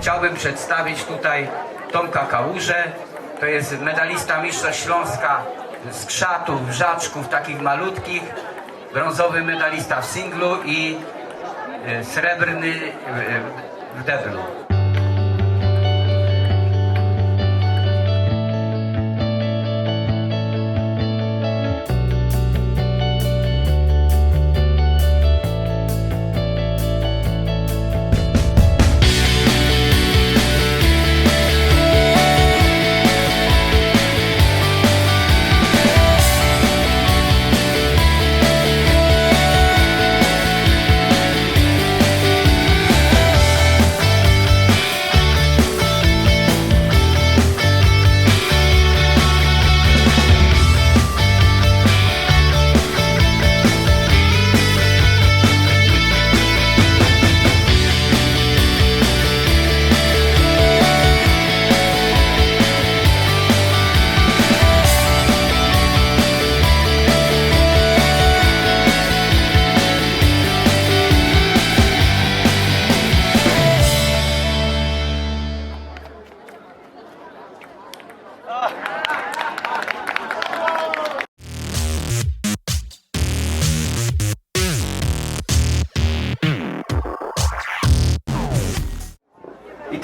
chciałbym przedstawić tutaj Tomka Kałużę. To jest medalista Mistrzostw Śląska z krzatów, żaczków takich malutkich, brązowy medalista w singlu i e, srebrny e, w deblu.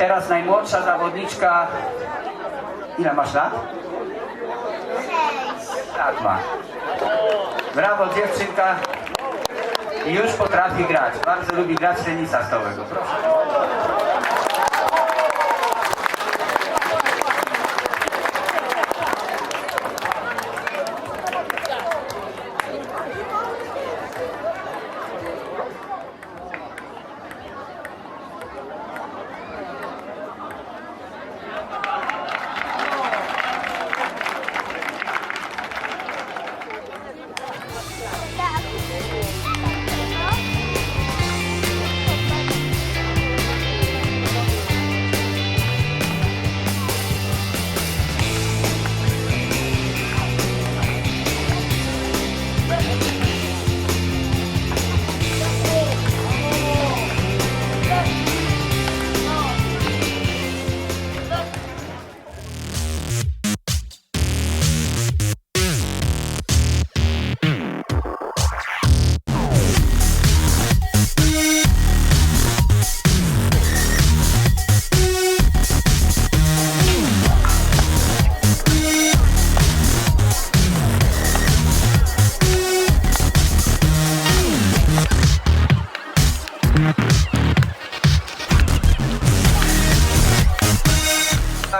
Teraz najmłodsza zawodniczka. Ile masz lat? Tak ma. Brawo dziewczynka. Już potrafi grać. Bardzo lubi grać tenisa stołowego. Proszę.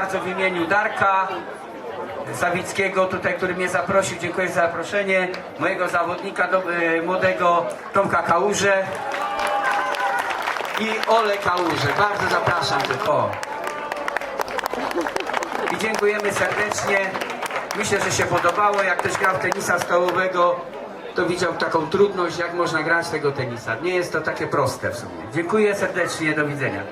Bardzo w imieniu Darka Sawickiego, tutaj, który mnie zaprosił, dziękuję za zaproszenie, mojego zawodnika do, e, młodego Tomka Kałuże i Ole Kałuże. Bardzo zapraszam. O. I dziękujemy serdecznie. Myślę, że się podobało. Jak ktoś grał tenisa stołowego, to widział taką trudność, jak można grać tego tenisa. Nie jest to takie proste w sumie. Dziękuję serdecznie, do widzenia.